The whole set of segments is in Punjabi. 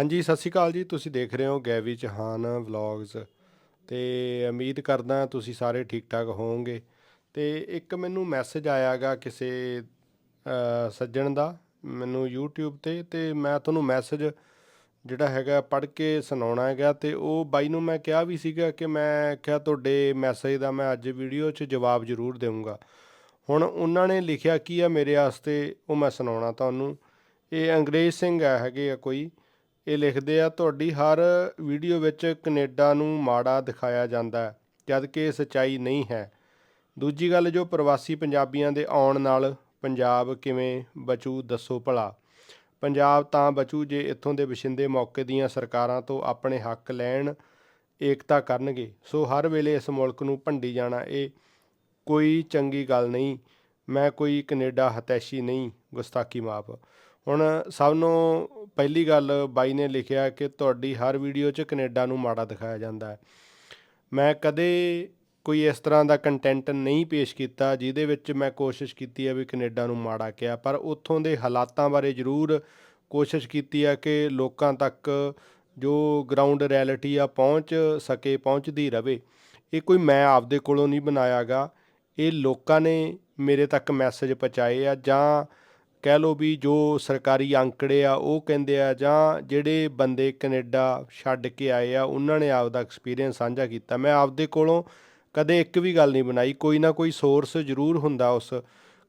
ਹਾਂਜੀ, ਸਤਿ ਸ਼੍ਰੀ ਅਕਾਲ ਜੀ। ਤੁਸੀਂ ਦੇਖ ਰਹੇ ਹੋ ਗੈਵੀ ਚਹਾਨ ਵਲੌਗਸ ਤੇ ਉਮੀਦ ਕਰਦਾ ਤੁਸੀਂ ਸਾਰੇ ਠੀਕ ਠਾਕ ਹੋਵੋਗੇ। ਤੇ ਇੱਕ ਮੈਨੂੰ ਮੈਸੇਜ ਆਇਆਗਾ ਕਿਸੇ ਸੱਜਣ ਦਾ ਮੈਨੂੰ YouTube ਤੇ ਤੇ ਮੈਂ ਤੁਹਾਨੂੰ ਮੈਸੇਜ ਜਿਹੜਾ ਹੈਗਾ ਪੜ੍ਹ ਕੇ ਸੁਣਾਉਣਾ ਹੈਗਾ ਤੇ ਉਹ ਬਾਈ ਨੂੰ ਮੈਂ ਕਿਹਾ ਵੀ ਸੀਗਾ ਕਿ ਮੈਂ ਕਿਹਾ ਤੁਹਾਡੇ ਮੈਸੇਜ ਦਾ ਮੈਂ ਅੱਜ ਵੀਡੀਓ 'ਚ ਜਵਾਬ ਜ਼ਰੂਰ ਦੇਵਾਂਗਾ ਹੁਣ ਉਹਨਾਂ ਨੇ ਲਿਖਿਆ ਕੀ ਆ ਮੇਰੇ ਵਾਸਤੇ ਉਹ ਮੈਂ ਸੁਣਾਉਣਾ ਤੁਹਾਨੂੰ। ਇਹ ਅੰਗਰੇਜ਼ ਸਿੰਘ ਹੈਗੇ ਆ ਕੋਈ। ਇਹ ਲਿਖਦੇ ਆ, ਤੁਹਾਡੀ ਹਰ ਵੀਡੀਓ ਵਿੱਚ ਕੈਨੇਡਾ ਨੂੰ ਮਾੜਾ ਦਿਖਾਇਆ ਜਾਂਦਾ ਹੈ, ਜਦ ਕਿ ਇਹ ਸੱਚਾਈ ਨਹੀਂ ਹੈ। ਦੂਜੀ ਗੱਲ, ਜੋ ਪ੍ਰਵਾਸੀ ਪੰਜਾਬੀਆਂ ਦੇ ਆਉਣ ਨਾਲ ਪੰਜਾਬ ਕਿਵੇਂ ਬਚੂ, ਦੱਸੋ ਭਲਾ। ਪੰਜਾਬ ਤਾਂ ਬਚੂ ਜੇ ਇੱਥੋਂ ਦੇ ਵਸਿੰਦੇ ਮੌਕੇ ਦੀਆਂ ਸਰਕਾਰਾਂ ਤੋਂ ਆਪਣੇ ਹੱਕ ਲੈਣ, ਏਕਤਾ ਕਰਨਗੇ। ਸੋ ਹਰ ਵੇਲੇ ਇਸ ਮੁਲਕ ਨੂੰ ਭੰਡੀ ਜਾਣਾ, ਇਹ ਕੋਈ ਚੰਗੀ ਗੱਲ ਨਹੀਂ। ਮੈਂ ਕੋਈ ਕੈਨੇਡਾ ਹਤੈਸ਼ੀ ਨਹੀਂ, ਗੁਸਤਾਖੀ ਮਾਫ। ਹੁਣ ਸਭ ਨੂੰ ਪਹਿਲੀ ਗੱਲ ਬਾਈ ਨੇ ਲਿਖਿਆ ਕਿ ਤੁਹਾਡੀ ਹਰ ਵੀਡੀਓ 'ਚ ਕੈਨੇਡਾ ਨੂੰ ਮਾੜਾ ਦਿਖਾਇਆ ਜਾਂਦਾ ਹੈ। ਮੈਂ ਕਦੇ ਕੋਈ ਇਸ ਤਰ੍ਹਾਂ ਦਾ ਕੰਟੈਂਟ ਨਹੀਂ ਪੇਸ਼ ਕੀਤਾ ਜਿਹਦੇ ਵਿੱਚ ਮੈਂ ਕੋਸ਼ਿਸ਼ ਕੀਤੀ ਹੈ ਵੀ ਕੈਨੇਡਾ ਨੂੰ ਮਾੜਾ ਕਿਹਾ, ਪਰ ਉੱਥੋਂ ਦੇ ਹਾਲਾਤਾਂ ਬਾਰੇ ਜ਼ਰੂਰ ਕੋਸ਼ਿਸ਼ ਕੀਤੀ ਹੈ ਕਿ ਲੋਕਾਂ ਤੱਕ ਜੋ ਗਰਾਊਂਡ ਰਿਐਲਿਟੀ ਆ ਪਹੁੰਚ ਸਕੇ, ਪਹੁੰਚਦੀ ਰਵੇ। ਇਹ ਕੋਈ ਮੈਂ ਆਪਦੇ ਕੋਲੋਂ ਨਹੀਂ ਬਣਾਇਆਗਾ। ਇਹ ਲੋਕਾਂ ਨੇ ਮੇਰੇ ਤੱਕ ਮੈਸੇਜ ਪਹੁੰਚਾਏ ਆ ਜਾਂ ਕਹਿ ਲਓ ਵੀ ਜੋ ਸਰਕਾਰੀ ਅੰਕੜੇ ਆ, ਉਹ ਕਹਿੰਦੇ ਆ, ਜਾਂ ਜਿਹੜੇ ਬੰਦੇ ਕੈਨੇਡਾ ਛੱਡ ਕੇ ਆਏ ਆ, ਉਹਨਾਂ ਨੇ ਆਪਦਾ ਐਕਸਪੀਰੀਅੰਸ ਸਾਂਝਾ ਕੀਤਾ। ਮੈਂ ਆਪਦੇ ਕੋਲੋਂ ਕਦੇ ਇੱਕ ਵੀ ਗੱਲ ਨਹੀਂ ਬਣਾਈ। ਕੋਈ ਨਾ ਕੋਈ ਸੋਰਸ ਜ਼ਰੂਰ ਹੁੰਦਾ ਉਸ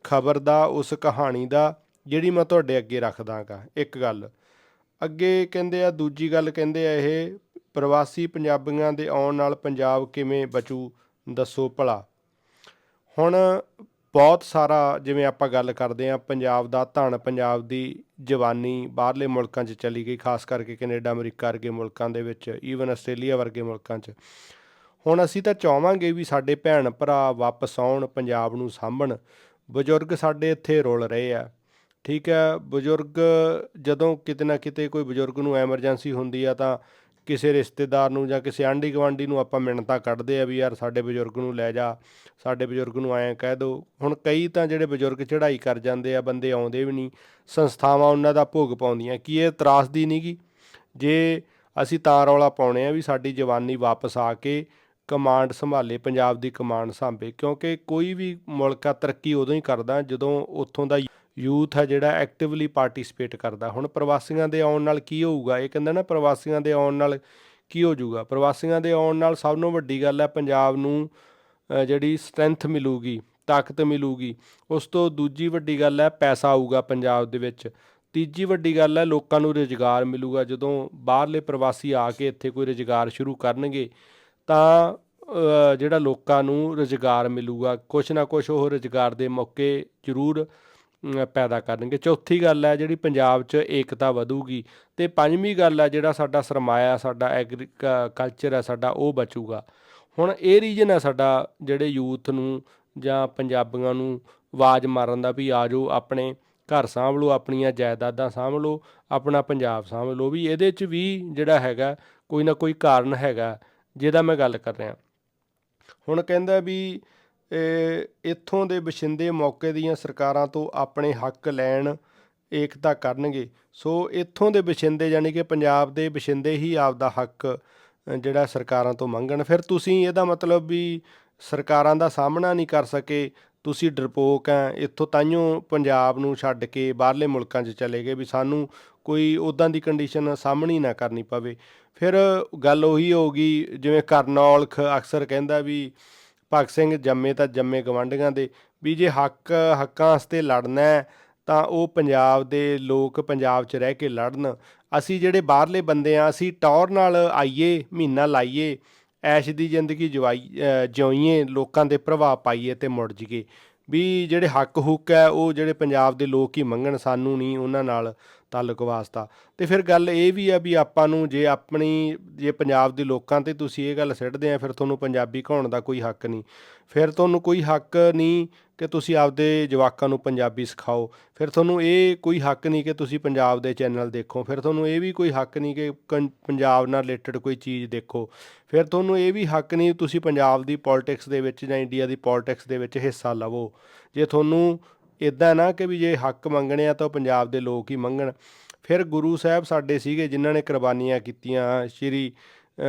ਖਬਰ ਦਾ, ਉਸ ਕਹਾਣੀ ਦਾ, ਜਿਹੜੀ ਮੈਂ ਤੁਹਾਡੇ ਅੱਗੇ ਰੱਖਦਾਗਾ ਇੱਕ ਗੱਲ, ਅੱਗੇ ਕਹਿੰਦੇ ਆ, ਦੂਜੀ ਗੱਲ ਕਹਿੰਦੇ ਆ ਇਹ, ਪ੍ਰਵਾਸੀ ਪੰਜਾਬੀਆਂ ਦੇ ਆਉਣ ਨਾਲ ਪੰਜਾਬ ਕਿਵੇਂ ਬਚੂ, ਦੱਸੋ ਭਲਾ। ਹੁਣ ਬਹੁਤ ਸਾਰਾ ਜਿਵੇਂ ਆਪਾਂ ਗੱਲ ਕਰਦੇ ਆ ਪੰਜਾਬ ਦਾ ਧਨ, ਪੰਜਾਬ ਦੀ ਜਵਾਨੀ ਬਾਹਰਲੇ ਮੁਲਕਾਂ 'ਚ ਚਲੀ ਗਈ, ਖਾਸ ਕਰਕੇ ਕੈਨੇਡਾ, ਅਮਰੀਕਾ ਵਰਗੇ ਮੁਲਕਾਂ ਦੇ ਵਿੱਚ ਈਵਨ ਆਸਟ੍ਰੇਲੀਆ ਵਰਗੇ ਮੁਲਕਾਂ 'ਚ। ਹੁਣ ਅਸੀਂ ਤਾਂ ਚਾਹਾਂਗੇ ਵੀ ਸਾਡੇ ਭੈਣ ਭਰਾ ਵਾਪਸ ਆਉਣ, ਪੰਜਾਬ ਨੂੰ ਸਾਂਭਣ। ਬਜ਼ੁਰਗ ਸਾਡੇ ਇੱਥੇ ਰੁਲ ਰਹੇ ਆ। ਠੀਕ ਹੈ, ਬਜ਼ੁਰਗ ਜਦੋਂ ਕਿਤੇ ਨਾ ਕਿਤੇ ਕੋਈ ਬਜ਼ੁਰਗ ਨੂੰ ਐਮਰਜੈਂਸੀ ਹੁੰਦੀ ਆ ਤਾਂ ਕਿਸੇ ਰਿਸ਼ਤੇਦਾਰ ਨੂੰ ਜਾਂ ਕਿਸੇ ਆਂਢੀ ਗੁਆਂਢੀ ਨੂੰ ਆਪਾਂ ਮਿੰਨਤਾਂ ਕੱਢਦੇ ਆ ਵੀ ਯਾਰ ਸਾਡੇ ਬਜ਼ੁਰਗ ਨੂੰ ਲੈ ਜਾ, ਸਾਡੇ ਬਜ਼ੁਰਗ ਨੂੰ ਐਂ ਕਹਿ ਦਿਓ ਹੁਣ ਕਈ ਤਾਂ ਜਿਹੜੇ ਬਜ਼ੁਰਗ ਚੜ੍ਹਾਈ ਕਰ ਜਾਂਦੇ ਆ, ਬੰਦੇ ਆਉਂਦੇ ਵੀ ਨਹੀਂ, ਸੰਸਥਾਵਾਂ ਉਹਨਾਂ ਦਾ ਭੋਗ ਪਾਉਂਦੀਆਂ। ਕੀ ਇਹ ਤਰਾਸਦੀ ਨਹੀਂਗੀ ਜੇ ਅਸੀਂ ਤਾਂ ਰੌਲਾ ਪਾਉਣੇ ਆ ਵੀ ਸਾਡੀ ਜਵਾਨੀ ਵਾਪਸ ਆ ਕੇ ਕਮਾਂਡ ਸੰਭਾਲੇ, ਪੰਜਾਬ ਦੀ ਕਮਾਂਡ ਸੰਭੇ, ਕਿਉਂਕਿ ਕੋਈ ਵੀ ਮੁਲਕ ਆ, ਤਰੱਕੀ ਉਦੋਂ ਹੀ ਕਰਦਾ ਜਦੋਂ ਉੱਥੋਂ ਦਾ ਯੂਥ ਹੈ ਜਿਹੜਾ ਐਕਟਿਵਲੀ ਪਾਰਟਿਸਿਪੇਟ ਕਰਦਾ। ਹੁਣ ਪ੍ਰਵਾਸੀਆਂ ਦੇ ਆਉਣ ਨਾਲ ਕੀ ਹੋਊਗਾ? ਇਹ ਕਹਿੰਦਾ ਨਾ ਪ੍ਰਵਾਸੀਆਂ ਦੇ ਆਉਣ ਨਾਲ ਕੀ ਹੋ ਜਾਊਗਾ? ਪ੍ਰਵਾਸੀਆਂ ਦੇ ਆਉਣ ਨਾਲ ਸਭ ਤੋਂ ਵੱਡੀ ਗੱਲ ਹੈ ਪੰਜਾਬ ਨੂੰ ਜਿਹੜੀ ਸਟਰੈਂਥ ਮਿਲੂਗੀ, ਤਾਕਤ ਮਿਲੂਗੀ। ਉਸ ਤੋਂ ਦੂਜੀ ਵੱਡੀ ਗੱਲ ਹੈ ਪੈਸਾ ਆਊਗਾ ਪੰਜਾਬ ਦੇ ਵਿੱਚ। ਤੀਜੀ ਵੱਡੀ ਗੱਲ ਹੈ ਲੋਕਾਂ ਨੂੰ ਰੁਜ਼ਗਾਰ ਮਿਲੂਗਾ। ਜਦੋਂ ਬਾਹਰਲੇ ਪ੍ਰਵਾਸੀ ਆ ਕੇ ਇੱਥੇ ਕੋਈ ਰੁਜ਼ਗਾਰ ਸ਼ੁਰੂ ਕਰਨਗੇ, ਤਾਂ ਜਿਹੜਾ ਲੋਕਾਂ ਨੂੰ ਰੁਜ਼ਗਾਰ ਮਿਲੂਗਾ, ਕੁਛ ਨਾ ਕੁਛ ਉਹ ਰੁਜ਼ਗਾਰ ਦੇ ਮੌਕੇ ਜ਼ਰੂਰ ਪੈਦਾ ਕਰਨਗੇ। ਚੌਥੀ ਗੱਲ ਹੈ ਜਿਹੜੀ ਪੰਜਾਬ 'ਚ ਏਕਤਾ ਵਧੂਗੀ ਤੇ ਪੰਜਵੀਂ ਗੱਲ ਹੈ ਜਿਹੜਾ ਸਾਡਾ ਸਰਮਾਇਆ, ਸਾਡਾ ਐਗਰੀਕਲਚਰ ਹੈ, ਸਾਡਾ ਉਹ ਬਚੂਗਾ। ਹੁਣ ਇਹ ਰੀਜਨ ਹੈ ਸਾਡਾ ਜਿਹੜੇ ਯੂਥ ਨੂੰ ਜਾਂ ਪੰਜਾਬੀਆਂ ਨੂੰ ਆਵਾਜ਼ ਮਾਰਨ ਦਾ ਵੀ ਆ ਜਾਓ ਆਪਣੇ ਘਰ ਸਾਂਭ ਲਓ ਆਪਣੀਆਂ ਜਾਇਦਾਦਾਂ ਸਾਂਭ ਲਓ ਆਪਣਾ ਪੰਜਾਬ ਸਾਂਭ ਲਓ ਵੀ ਇਹਦੇ 'ਚ ਵੀ ਜਿਹੜਾ ਹੈਗਾ ਕੋਈ ਨਾ ਕੋਈ ਕਾਰਨ ਹੈਗਾ, ਜਿਹਦਾ ਮੈਂ ਗੱਲ ਕਰ ਰਿਹਾ। ਹੁਣ ਕਹਿੰਦਾ ਵੀ ਇੱਥੋਂ ਦੇ ਵਸਿੰਦੇ ਮੌਕੇ ਦੀਆਂ ਸਰਕਾਰਾਂ ਤੋਂ ਆਪਣੇ ਹੱਕ ਲੈਣ ਏਕਤਾ ਕਰਨਗੇ। ਸੋ ਇੱਥੋਂ ਦੇ ਵਸਿੰਦੇ ਯਾਨੀ ਕਿ ਪੰਜਾਬ ਦੇ ਵਸਿੰਦੇ ਹੀ ਆਪਦਾ ਹੱਕ ਜਿਹੜਾ ਸਰਕਾਰਾਂ ਤੋਂ ਮੰਗਣ। ਫਿਰ ਤੁਸੀਂ ਇਹਦਾ ਮਤਲਬ ਵੀ ਸਰਕਾਰਾਂ ਦਾ ਸਾਹਮਣਾ ਨਹੀਂ ਕਰ ਸਕੇ। ਤੁਸੀਂ ਡਰਪੋਕ ਆ ਇੱਥੋਂ ਤਾਈਓ ਪੰਜਾਬ ਨੂੰ ਛੱਡ ਕੇ ਬਾਹਰਲੇ ਮੁਲਕਾਂ 'ਚ ਚਲੇ ਗਏ ਵੀ ਸਾਨੂੰ ਕੋਈ ਉਦਾਂ ਦੀ ਕੰਡੀਸ਼ਨ ਸਾਹਮਣੀ ਨਾ ਕਰਨੀ ਪਵੇ। ਫਿਰ ਗੱਲ ਉਹੀ ਹੋਊਗੀ, ਜਿਵੇਂ ਕਰਨੌਲਖ ਅਕਸਰ ਕਹਿੰਦਾ ਵੀ ਭਗਤ ਸਿੰਘ ਜੰਮੇ ਤਾਂ ਜੰਮੇ ਗਵੰਡੀਆਂ ਦੇ। ਵੀ ਜੇ ਹੱਕ ਹੱਕਾਂ ਵਾਸਤੇ ਲੜਨਾ ਤਾਂ ਉਹ ਪੰਜਾਬ ਦੇ ਲੋਕ ਪੰਜਾਬ 'ਚ ਰਹਿ ਕੇ ਲੜਨ। ਅਸੀਂ ਜਿਹੜੇ ਬਾਹਰਲੇ ਬੰਦੇ ਆ ਅਸੀਂ ਟੌਰ ਨਾਲ ਆਈਏ ਮਹੀਨਾ ਲਾਈਏ ਐਸ਼ ਦੀ ਜ਼ਿੰਦਗੀ ਜਵਾਈ ਅ, ਜਿਉਈਏ ਲੋਕਾਂ ਦੇ ਪ੍ਰਭਾਵ ਪਾਈਏ ਤੇ ਮੁੜ ਜੀਏ ਵੀ ਜਿਹੜੇ ਹੱਕ ਹੁੱਕ ਹੈ ਉਹ ਜਿਹੜੇ ਪੰਜਾਬ ਦੇ ਲੋਕ ਹੀ ਮੰਗਣ ਸਾਨੂੰ ਨਹੀਂ ਉਹਨਾਂ ਨਾਲ ਤਾਲੁਕ ਵਾਸਤਾ। ਤੇ ਫਿਰ ਗੱਲ ਇਹ ਵੀ ਆ ਵੀ ਆਪਾਂ ਨੂੰ ਜੇ ਆਪਣੀ, ਜੇ ਪੰਜਾਬ ਦੇ ਲੋਕਾਂ ਤੇ ਤੁਸੀਂ ਇਹ ਗੱਲ ਸਿੱਟਦੇ ਆ, ਫਿਰ ਤੁਹਾਨੂੰ ਪੰਜਾਬੀ ਕਹਾਉਣ ਦਾ ਕੋਈ ਹੱਕ ਨਹੀਂ। ਫਿਰ ਤੁਹਾਨੂੰ ਕੋਈ ਹੱਕ ਨਹੀਂ ਕਿ ਤੁਸੀਂ ਆਪਦੇ ਜਵਾਕਾਂ ਨੂੰ ਪੰਜਾਬੀ ਸਿਖਾਓ। ਫਿਰ ਤੁਹਾਨੂੰ ਇਹ ਕੋਈ ਹੱਕ ਨਹੀਂ ਕਿ ਤੁਸੀਂ ਪੰਜਾਬ ਦੇ ਚੈਨਲ ਦੇਖੋ। ਫਿਰ ਤੁਹਾਨੂੰ ਇਹ ਵੀ ਕੋਈ ਹੱਕ ਨਹੀਂ ਕਿ ਕੰ- ਪੰਜਾਬ ਨਾਲ ਰਿਲੇਟਡ ਕੋਈ ਚੀਜ਼ ਦੇਖੋ। ਫਿਰ ਤੁਹਾਨੂੰ ਇਹ ਵੀ ਹੱਕ ਨਹੀਂ ਤੁਸੀਂ ਪੰਜਾਬ ਦੀ ਪੋਲਿਟਿਕਸ ਦੇ ਵਿੱਚ ਜਾਂ ਇੰਡੀਆ ਦੀ ਪੋਲਿਟਿਕਸ ਦੇ ਵਿੱਚ ਹਿੱਸਾ ਲਵੋ। ਜੇ ਤੁਹਾਨੂੰ ਇਦਾਂ ਨਾ ਕਿ ਵੀ ਜੇ ਹੱਕ ਮੰਗਣੇ ਆ ਤਾਂ ਉਹ ਪੰਜਾਬ ਦੇ ਲੋਕ ਹੀ ਮੰਗਣ। ਫਿਰ ਗੁਰੂ ਸਾਹਿਬ ਸਾਡੇ ਸੀਗੇ ਜਿਨ੍ਹਾਂ ਨੇ ਕੁਰਬਾਨੀਆਂ ਕੀਤੀਆਂ, ਸ਼੍ਰੀ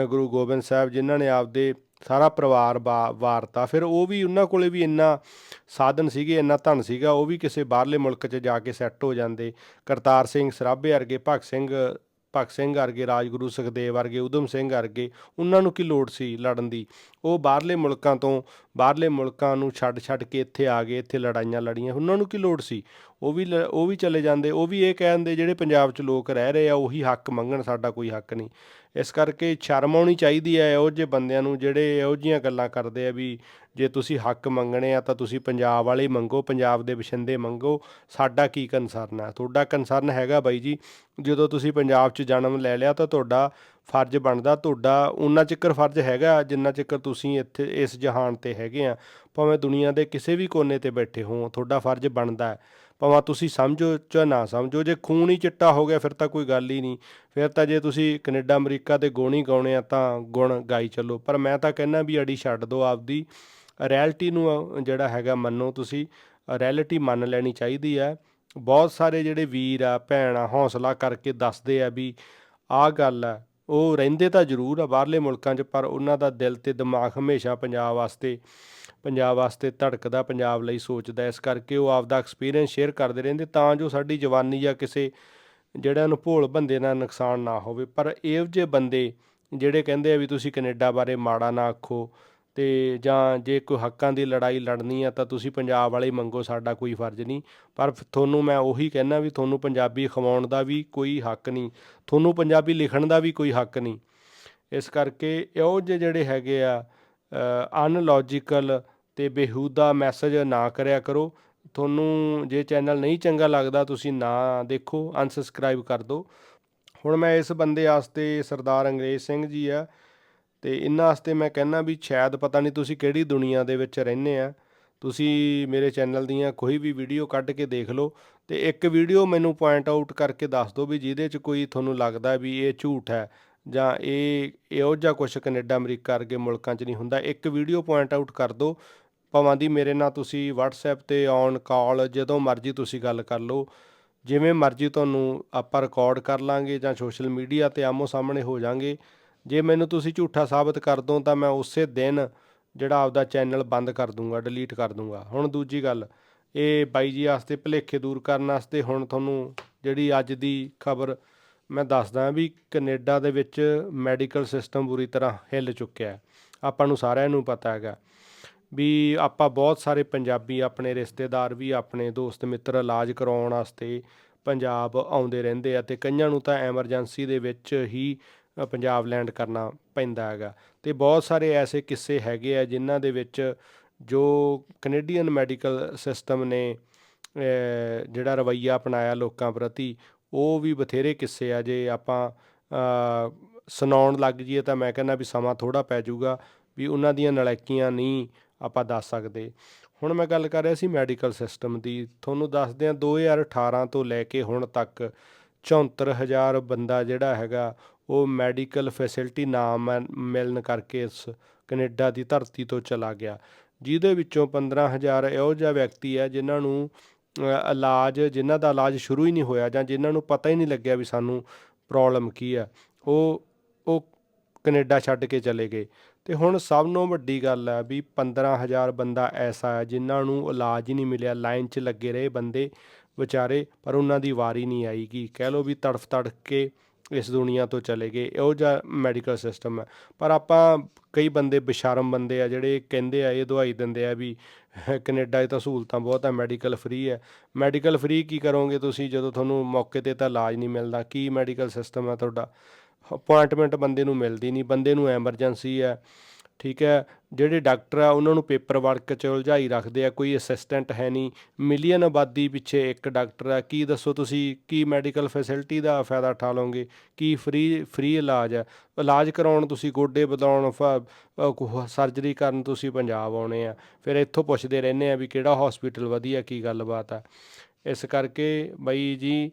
ਗੁਰੂ ਗੋਬਿੰਦ ਸਾਹਿਬ ਜਿਨ੍ਹਾਂ ਨੇ ਆਪਦੇ ਸਾਰਾ ਪਰਿਵਾਰ ਵਾ- ਵਾਰਤਾ। ਫਿਰ ਉਹ ਵੀ ਉਹਨਾਂ ਕੋਲੇ ਵੀ ਇੰਨਾ ਸਾਧਨ ਸੀਗੇ, ਇੰਨਾ ਧਨ ਸੀਗਾ, ਉਹ ਵੀ ਕਿਸੇ ਬਾਹਰਲੇ ਮੁਲਕ 'ਚ ਜਾ ਕੇ ਸੈੱਟ ਹੋ ਜਾਂਦੇ। ਕਰਤਾਰ ਸਿੰਘ ਸਰਾਭੇ ਵਰਗੇ ਭਗਤ ਸਿੰਘ ਭਗਤ ਸਿੰਘ ਵਰਗੇ, ਰਾਜਗੁਰੂ ਸੁਖਦੇਵ ਵਰਗੇ ਉਦਮ ਸਿੰਘ ਵਰਗੇ, ਉਹਨਾਂ ਨੂੰ ਕੀ ਲੋੜ ਸੀ ਲੜਨ ਦੀ? ਉਹ ਬਾਹਰਲੇ ਮੁਲਕਾਂ ਤੋਂ, ਬਾਹਰਲੇ ਮੁਲਕਾਂ ਨੂੰ ਛੱਡ ਛੱਡ ਕੇ ਇੱਥੇ ਆ ਗਏ, ਇੱਥੇ ਲੜਾਈਆਂ ਲੜੀਆਂ, ਉਹਨਾਂ ਨੂੰ ਕੀ ਲੋੜ ਸੀ? ਉਹ ਵੀ ਲ- ਉਹ ਵੀ ਚਲੇ ਜਾਂਦੇ, ਉਹ ਵੀ ਇਹ ਕਹਿੰਦੇ ਜਿਹੜੇ ਪੰਜਾਬ 'ਚ ਲੋਕ ਰਹਿ ਰਹੇ ਆ, ਉਹੀ ਹੱਕ ਮੰਗਣ, ਸਾਡਾ ਕੋਈ ਹੱਕ ਨਹੀਂ। ਇਸ ਕਰਕੇ ਸ਼ਰਮ ਆਉਣੀ ਚਾਹੀਦੀ ਹੈ ਇਹੋ ਜਿਹੇ ਬੰਦਿਆਂ ਨੂੰ ਜਿਹੜੇ ਇਹੋ ਜਿਹੀਆਂ ਗੱਲਾਂ ਕਰਦੇ ਆ ਵੀ ਜੇ ਤੁਸੀਂ ਹੱਕ ਮੰਗਣੇ ਆ ਤਾਂ ਤੁਸੀਂ ਪੰਜਾਬ ਵਾਲੇ ਮੰਗੋ, ਪੰਜਾਬ ਦੇ ਵਸਿੰਦੇ ਮੰਗੋ। ਸਾਡਾ ਕੀ ਕੰਸਰਨ ਹੈ? ਤੁਹਾਡਾ ਕੰਸਰਨ ਹੈਗਾ ਬਾਈ ਜੀ, ਜਦੋਂ ਤੁਸੀਂ ਪੰਜਾਬ 'ਚ ਜਨਮ ਲੈ ਲਿਆ ਤਾਂ ਤੁਹਾਡਾ ਫਰਜ਼ ਬਣਦਾ ਤੁਹਾਡਾ ਉਨਾ ਚਿਕਰ ਫਰਜ਼ ਹੈਗਾ, ਜਿੰਨਾ ਚਿਕਰ ਤੁਸੀਂ ਇੱਥੇ ਇਸ ਜਹਾਨ ਤੇ ਹੈਗੇ ਆ। ਭਾਵੇਂ ਦੁਨੀਆ ਦੇ ਕਿਸੇ ਵੀ ਕੋਨੇ ਤੇ ਬੈਠੇ ਹੋ ਤੁਹਾਡਾ ਫਰਜ਼ ਬਣਦਾ ਭਾਵੇਂ ਤੁਸੀਂ ਸਮਝੋ ਚਾਹੇ ਨਾ ਸਮਝੋ, ਜੇ ਖੂਨ ਹੀ ਚਿੱਟਾ ਹੋ ਗਿਆ, ਫਿਰ ਤਾਂ ਕੋਈ ਗੱਲ ਹੀ ਨਹੀਂ। ਫਿਰ ਤਾਂ ਜੇ ਤੁਸੀਂ ਕੈਨੇਡਾ, ਅਮਰੀਕਾ ਦੇ ਗੁਣ ਗਾਉਣੇ ਆ, ਤਾਂ ਗੁਣ ਗਾਈ ਚੱਲੋ। ਪਰ ਮੈਂ ਤਾਂ ਕਹਿੰਦਾ ਵੀ ਅੜੀ ਛੱਡ ਦਿਓ ਆਪਦੀ ਰਿਐਲਿਟੀ ਨੂੰ, ਜਿਹੜਾ ਹੈਗਾ ਮੰਨੋ ਤੁਸੀਂ ਰਿਐਲਿਟੀ ਮੰਨ ਲੈਣੀ ਚਾਹੀਦੀ ਹੈ। ਬਹੁਤ ਸਾਰੇ ਜਿਹੜੇ ਵੀਰ ਆ, ਭੈਣ ਆ, ਹੌਸਲਾ ਕਰਕੇ ਦੱਸਦੇ ਆ ਵੀ ਆਹ ਗੱਲ ਆ ਉਹ ਰਹਿੰਦੇ ਤਾਂ ਜ਼ਰੂਰ ਆ ਬਾਹਰਲੇ ਮੁਲਕਾਂ 'ਚ, ਪਰ ਉਹਨਾਂ ਦਾ ਦਿਲ ਤੇ ਦਿਮਾਗ ਹਮੇਸ਼ਾ ਪੰਜਾਬ ਵਾਸਤੇ ਪੰਜਾਬ ਵਾਸਤੇ ਧੜਕਦਾ, ਪੰਜਾਬ ਲਈ ਸੋਚਦਾ। ਇਸ ਕਰਕੇ ਉਹ ਆਪਦਾ ਐਕਸਪੀਰੀਅੰਸ ਸ਼ੇਅਰ ਕਰਦੇ ਰਹਿੰਦੇ ਤਾਂ ਜੋ ਸਾਡੀ ਜਵਾਨੀ ਜਾਂ ਕਿਸੇ ਜਿਹੜਾ ਨੂੰ ਭੋਲ ਬੰਦੇ ਨਾਲ ਨੁਕਸਾਨ ਨਾ ਹੋਵੇ। ਪਰ ਇਹੋ ਜਿਹੇ ਬੰਦੇ ਜਿਹੜੇ ਕਹਿੰਦੇ ਆ ਵੀ ਤੁਸੀਂ ਕੈਨੇਡਾ ਬਾਰੇ ਮਾੜਾ ਨਾ ਆਖੋ ਤੇ ਜਾਂ ਜੇ ਕੋਈ ਹੱਕਾਂ ਦੀ ਲੜਾਈ ਲੜਨੀ ਆ ਤਾਂ ਤੁਸੀਂ ਪੰਜਾਬ ਵਾਲੇ ਮੰਗੋ, ਸਾਡਾ ਕੋਈ ਫਰਜ਼ ਨਹੀਂ। ਪਰ ਤੁਹਾਨੂੰ ਮੈਂ ਉਹੀ ਕਹਿਣਾ ਵੀ ਤੁਹਾਨੂੰ ਪੰਜਾਬੀ ਖਵਾਉਣ ਦਾ ਵੀ ਕੋਈ ਹੱਕ ਨਹੀਂ, ਤੁਹਾਨੂੰ ਪੰਜਾਬੀ ਲਿਖਣ ਦਾ ਵੀ ਕੋਈ ਹੱਕ ਨਹੀਂ। ਇਸ ਕਰਕੇ ਇਹੋ ਜਿਹੇ ਜਿਹੜੇ ਹੈਗੇ ਆ ਅਨਲੌਜੀਕਲ ਤੇ ਬੇਹੂਦਾ ਮੈਸੇਜ ਨਾ ਕਰਿਆ ਕਰੋ। ਤੁਹਾਨੂੰ ਜੇ ਚੈਨਲ ਨਹੀਂ ਚੰਗਾ ਲੱਗਦਾ, ਤੁਸੀਂ ਨਾ ਦੇਖੋ ਅਨਸਬਸਕ੍ਰਾਈਬ ਕਰ ਦਿਓ ਹੁਣ ਮੈਂ ਇਸ ਬੰਦੇ ਵਾਸਤੇ ਸਰਦਾਰ ਅੰਗਰੇਜ਼ ਸਿੰਘ ਜੀ ਆ ਤੇ ਇਹਨਾਂ ਵਾਸਤੇ ਮੈਂ ਕਹਿੰਦਾ ਵੀ ਸ਼ਾਇਦ ਪਤਾ ਨਹੀਂ ਤੁਸੀਂ ਕਿਹੜੀ ਦੁਨੀਆ ਦੇ ਵਿੱਚ ਰਹਿੰਦੇ ਆ। ਤੁਸੀਂ ਮੇਰੇ ਚੈਨਲ ਦੀਆਂ ਕੋਈ ਵੀ ਵੀਡੀਓ ਕੱਢ ਕੇ ਦੇਖ ਲਓ ਤੇ ਇੱਕ ਵੀਡੀਓ ਮੈਨੂੰ ਪੁਆਇੰਟ ਆਊਟ ਕਰਕੇ ਦੱਸ ਦਿਓ ਵੀ ਜਿਹਦੇ 'ਚ ਕੋਈ ਤੁਹਾਨੂੰ ਲੱਗਦਾ ਵੀ ਇਹ ਝੂਠ ਹੈ ਜਾਂ ਇਹ ਇਹੋ ਜਿਹਾ ਕੁਝ ਕੈਨੇਡਾ, ਅਮਰੀਕਾ ਵਰਗੇ ਮੁਲਕਾਂ 'ਚ ਨਹੀਂ ਹੁੰਦਾ। ਇੱਕ ਵੀਡੀਓ ਪੁਆਇੰਟ ਆਊਟ ਕਰ ਦਿਓ, ਭਾਵਾਂ ਦੀ ਮੇਰੇ ਨਾਲ ਤੁਸੀਂ WhatsApp ਤੇ ਔਨ ਕਾਲ ਜਦੋਂ ਮਰਜ਼ੀ ਤੁਸੀਂ ਗੱਲ ਕਰ ਲਓ, ਜਿਵੇਂ ਮਰਜ਼ੀ ਤੁਹਾਨੂੰ ਆਪਾਂ ਰਿਕਾਰਡ ਕਰ ਲਾਂਗੇ ਜਾਂ ਸੋਸ਼ਲ ਮੀਡੀਆ ਤੇ ਆਮੋ ਸਾਹਮਣੇ ਹੋ ਜਾਾਂਗੇ। ਜੇ ਮੈਨੂੰ ਤੁਸੀਂ ਝੂਠਾ ਸਾਬਤ ਕਰ ਦੋ ਤਾਂ ਮੈਂ ਉਸੇ ਦਿਨ ਜਿਹੜਾ ਆਪਦਾ ਚੈਨਲ ਬੰਦ ਕਰ ਦੂੰਗਾ, ਡਿਲੀਟ ਕਰ ਦੂੰਗਾ। ਹੁਣ ਦੂਜੀ ਗੱਲ, ਇਹ ਬਾਈ ਜੀ ਵਾਸਤੇ ਭੁਲੇਖੇ ਦੂਰ ਕਰਨ ਵਾਸਤੇ ਹੁਣ ਤੁਹਾਨੂੰ ਜਿਹੜੀ ਅੱਜ ਦੀ ਖਬਰ ਮੈਂ ਦੱਸਦਾ ਵੀ ਕੈਨੇਡਾ ਦੇ ਵਿੱਚ ਮੈਡੀਕਲ ਸਿਸਟਮ ਬੁਰੀ ਤਰ੍ਹਾਂ ਹਿੱਲ ਚੁੱਕਿਆ ਆਪਾਂ ਨੂੰ ਸਾਰਿਆਂ ਨੂੰ ਪਤਾ ਹੈਗਾ ਵੀ ਆਪਾਂ ਬਹੁਤ ਸਾਰੇ ਪੰਜਾਬੀ ਆਪਣੇ ਰਿਸ਼ਤੇਦਾਰ ਵੀ ਆਪਣੇ ਦੋਸਤ ਮਿੱਤਰ ਇਲਾਜ ਕਰਾਉਣ ਵਾਸਤੇ ਪੰਜਾਬ ਆਉਂਦੇ ਰਹਿੰਦੇ ਆ ਤੇ ਕਈਆਂ ਨੂੰ ਤਾਂ ਐਮਰਜੈਂਸੀ ਦੇ ਵਿੱਚ ਹੀ ਪੰਜਾਬ ਲੈਂਡ ਕਰਨਾ ਪੈਂਦਾ ਹੈਗਾ। ਤੇ ਬਹੁਤ ਸਾਰੇ ਐਸੇ ਕਿੱਸੇ ਹੈਗੇ ਆ ਜਿਨ੍ਹਾਂ ਦੇ ਵਿੱਚ ਜੋ ਕੈਨੇਡੀਅਨ ਮੈਡੀਕਲ ਸਿਸਟਮ ਨੇ ਜਿਹੜਾ ਰਵੱਈਆ ਅਪਣਾਇਆ ਲੋਕਾਂ ਪ੍ਰਤੀ, ਉਹ ਵੀ ਬਥੇਰੇ ਕਿੱਸੇ ਆ। ਜੇ ਆਪਾਂ ਸੁਣਾਉਣ ਲੱਗ ਜਾਈਏ ਤਾਂ ਮੈਂ ਕਹਿੰਦਾ ਵੀ ਸਮਾਂ ਥੋੜਾ ਪੈ ਜਾਊਗਾ ਵੀ ਉਹਨਾਂ ਦੀਆਂ ਨਲਾਇਕੀਆਂ ਨਹੀਂ ਆਪਾਂ ਦੱਸ ਸਕਦੇ। ਹੁਣ ਮੈਂ ਗੱਲ ਕਰ ਰਿਹਾ ਸੀ ਮੈਡੀਕਲ ਸਿਸਟਮ ਦੀ। ਤੁਹਾਨੂੰ ਦੱਸਦੇ ਹਾਂ 2018 ਤੋਂ ਲੈ ਕੇ ਹੁਣ ਤੱਕ 74000 ਬੰਦਾ ਜਿਹੜਾ ਹੈਗਾ ਉਹ ਮੈਡੀਕਲ ਫੈਸਿਲਿਟੀ ਨਾ ਮਿਲਣ ਕਰਕੇ ਇਸ ਕੈਨੇਡਾ ਦੀ ਧਰਤੀ ਤੋਂ ਚਲਾ ਗਿਆ, ਜਿਹਦੇ ਵਿੱਚੋਂ 15000 ਇਹੋ ਜਿਹਾ ਵਿਅਕਤੀ ਹੈ ਜਿਨ੍ਹਾਂ ਨੂੰ ਇਲਾਜ, ਜਿਨ੍ਹਾਂ ਦਾ ਇਲਾਜ ਸ਼ੁਰੂ ਹੀ ਨਹੀਂ ਹੋਇਆ ਜਾਂ ਜਿਨ੍ਹਾਂ ਨੂੰ ਪਤਾ ਹੀ ਨਹੀਂ ਲੱਗਿਆ ਵੀ ਸਾਨੂੰ ਪ੍ਰੋਬਲਮ ਕੀ ਆ ਉਹ ਉਹ ਕੈਨੇਡਾ ਛੱਡ ਕੇ ਚਲੇ ਗਏ। ਤੇ ਹੁਣ ਸਭ ਤੋਂ ਵੱਡੀ ਗੱਲ ਹੈ ਵੀ 15000 ਬੰਦਾ ਐਸਾ ਹੈ ਜਿਨ੍ਹਾਂ ਨੂੰ ਇਲਾਜ ਹੀ ਨਹੀਂ ਮਿਲਿਆ, ਲਾਈਨ 'ਚ ਲੱਗੇ ਰਹੇ ਬੰਦੇ ਵਿਚਾਰੇ, ਪਰ ਉਹਨਾਂ ਦੀ ਵਾਰੀ ਨਹੀਂ ਆਈਗੀ ਕਹਿ ਲਓ ਵੀ ਤੜਫ ਤੜਫ ਕੇ ਇਸ ਦੁਨੀਆ ਤੋਂ ਚਲੇ ਗਏ, ਇਹੋ ਜਿਹਾ ਮੈਡੀਕਲ ਸਿਸਟਮ ਹੈ। ਪਰ ਆਪਾਂ ਕਈ ਬੰਦੇ ਬਸ਼ਰਮ ਬੰਦੇ ਆ, ਜਿਹੜੇ ਕਹਿੰਦੇ ਆ, ਇਹ ਦਵਾਈ ਦਿੰਦੇ ਆ ਵੀ ਕੈਨੇਡਾ 'ਚ ਤਾਂ ਸਹੂਲਤਾਂ ਬਹੁਤ ਆ ਮੈਡੀਕਲ ਫ੍ਰੀ ਹੈ। ਮੈਡੀਕਲ ਫ੍ਰੀ ਕੀ ਕਰੋਗੇ ਤੁਸੀਂ ਜਦੋਂ ਤੁਹਾਨੂੰ ਮੌਕੇ ਤੇ ਤਾਂ ਇਲਾਜ ਨਹੀਂ ਮਿਲਦਾ? ਕੀ ਮੈਡੀਕਲ ਸਿਸਟਮ ਹੈ ਤੁਹਾਡਾ? ਅਪਾਇੰਟਮੈਂਟ ਬੰਦੇ ਨੂੰ ਮਿਲਦੀ ਨਹੀਂ, ਬੰਦੇ ਨੂੰ ਐਮਰਜੈਂਸੀ ਹੈ। ਠੀਕ ਹੈ, ਜਿਹੜੇ ਡਾਕਟਰ ਆ, ਉਹਨਾਂ ਨੂੰ ਪੇਪਰ ਵਰਕ 'ਚ ਉਲਝਾਈ ਰੱਖਦੇ ਆ, ਕੋਈ ਅਸਿਸਟੈਂਟ ਹੈ ਨਹੀਂ। ਮਿਲੀਅਨ ਆਬਾਦੀ ਪਿੱਛੇ ਇੱਕ ਡਾਕਟਰ ਆ, ਕੀ ਦੱਸੋ ਤੁਸੀਂ, ਕੀ ਮੈਡੀਕਲ ਫੈਸਿਲਿਟੀ ਦਾ ਫਾਇਦਾ ਉਠਾ ਲਓਗੇ ਕੀ ਫ੍ਰੀ ਫ੍ਰੀ ਇਲਾਜ ਹੈ ਇਲਾਜ ਕਰਾਉਣ ਤੁਸੀਂ ਗੋਡੇ ਬਦਲਾਉਣ ਸਰਜਰੀ ਕਰਨ ਤੁਸੀਂ ਪੰਜਾਬ ਆਉਣੇ ਆ। ਫਿਰ ਇੱਥੋਂ ਪੁੱਛਦੇ ਰਹਿੰਦੇ ਆ ਵੀ ਕਿਹੜਾ ਹਸਪੀਟਲ ਵਧੀਆ, ਕੀ ਗੱਲਬਾਤ ਆ। ਇਸ ਕਰਕੇ ਬਈ ਜੀ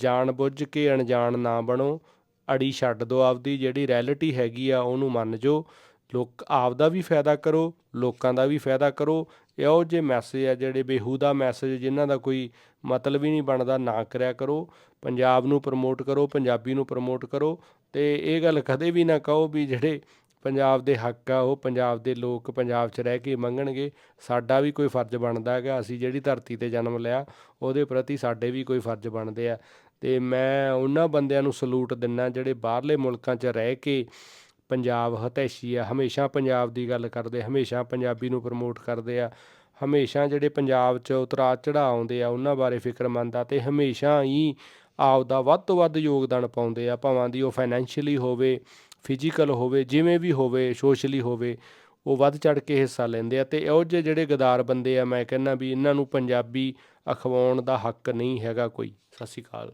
ਜਾਣ ਬੁੱਝ ਕੇ ਅਣਜਾਣ ਨਾ ਬਣੋ। ਅੜੀ ਛੱਡ ਦਿਓ ਆਪਦੀ, ਜਿਹੜੀ ਰੈਲਿਟੀ ਹੈਗੀ ਆ, ਉਹਨੂੰ ਮੰਨ ਜੋ। ਲੋਕ ਆਪ ਦਾ ਵੀ ਫਾਇਦਾ ਕਰੋ, ਲੋਕਾਂ ਦਾ ਵੀ ਫਾਇਦਾ ਕਰੋ। ਇਹੋ ਜਿਹੇ ਮੈਸੇਜ ਆ ਜਿਹੜੇ ਬੇਹੂਦਾ ਮੈਸੇਜ ਜਿਨ੍ਹਾਂ ਦਾ ਕੋਈ ਮਤਲਬ ਹੀ ਨਹੀਂ ਬਣਦਾ, ਨਾ ਕਰਿਆ ਕਰੋ। ਪੰਜਾਬ ਨੂੰ ਪ੍ਰਮੋਟ ਕਰੋ, ਪੰਜਾਬੀ ਨੂੰ ਪ੍ਰਮੋਟ ਕਰੋ ਤੇ ਇਹ ਗੱਲ ਕਦੇ ਵੀ ਨਾ ਕਹੋ ਵੀ ਜਿਹੜੇ ਪੰਜਾਬ ਦੇ ਹੱਕ ਆ, ਉਹ ਪੰਜਾਬ ਦੇ ਲੋਕ ਪੰਜਾਬ 'ਚ ਰਹਿ ਕੇ ਮੰਗਣਗੇ। ਸਾਡਾ ਵੀ ਕੋਈ ਫਰਜ਼ ਬਣਦਾ ਹੈਗਾ, ਅਸੀਂ ਜਿਹੜੀ ਧਰਤੀ ਤੇ ਜਨਮ ਲਿਆ, ਉਹਦੇ ਪ੍ਰਤੀ ਸਾਡੇ ਵੀ ਕੋਈ ਫਰਜ਼ ਬਣਦੇ ਆ। ਤੇ ਮੈਂ ਉਹਨਾਂ ਬੰਦਿਆਂ ਨੂੰ ਸਲੂਟ ਦਿੰਨਾ ਜਿਹੜੇ ਬਾਹਰਲੇ ਮੁਲਕਾਂ 'ਚ ਰਹਿ ਕੇ ਪੰਜਾਬ ਹਤੈਸ਼ੀ ਆ, ਹਮੇਸ਼ਾ ਪੰਜਾਬ ਦੀ ਗੱਲ ਕਰਦੇ ਹਮੇਸ਼ਾ ਪੰਜਾਬੀ ਨੂੰ ਪ੍ਰਮੋਟ ਕਰਦੇ ਆ, ਹਮੇਸ਼ਾ ਜਿਹੜੇ ਪੰਜਾਬ 'ਚ ਉਤਰਾਅ ਚੜ੍ਹਾਅ ਆਉਂਦੇ ਆ, ਉਹਨਾਂ ਬਾਰੇ ਫਿਕਰਮੰਦ ਆ ਤੇ ਹਮੇਸ਼ਾ ਹੀ ਆਪਦਾ ਵੱਧ ਤੋਂ ਵੱਧ ਯੋਗਦਾਨ ਪਾਉਂਦੇ ਆ, ਭਾਵਾਂ ਦੀ ਉਹ ਫਾਈਨੈਂਸ਼ੀਅਲੀ ਹੋਵੇ ਫਿਜ਼ੀਕਲ ਹੋਵੇ, ਜਿਵੇਂ ਵੀ ਹੋਵੇ ਸੋਸ਼ਲੀ ਹੋਵੇ, ਉਹ ਵੱਧ ਚੜ ਕੇ ਹਿੱਸਾ ਲੈਂਦੇ ਆ ਤੇ ਇਹੋ ਜਿਹੇ ਜਿਹੜੇ ਗਦਾਰ ਬੰਦੇ ਆ, ਮੈਂ ਕਹਿੰਦਾ ਵੀ ਇਹਨਾਂ ਨੂੰ ਪੰਜਾਬੀ ਅਖਵਾਉਣ ਦਾ ਹੱਕ ਨਹੀਂ ਹੈਗਾ ਕੋਈ। ਸਤਿ ਸ਼੍ਰੀ ਅਕਾਲ।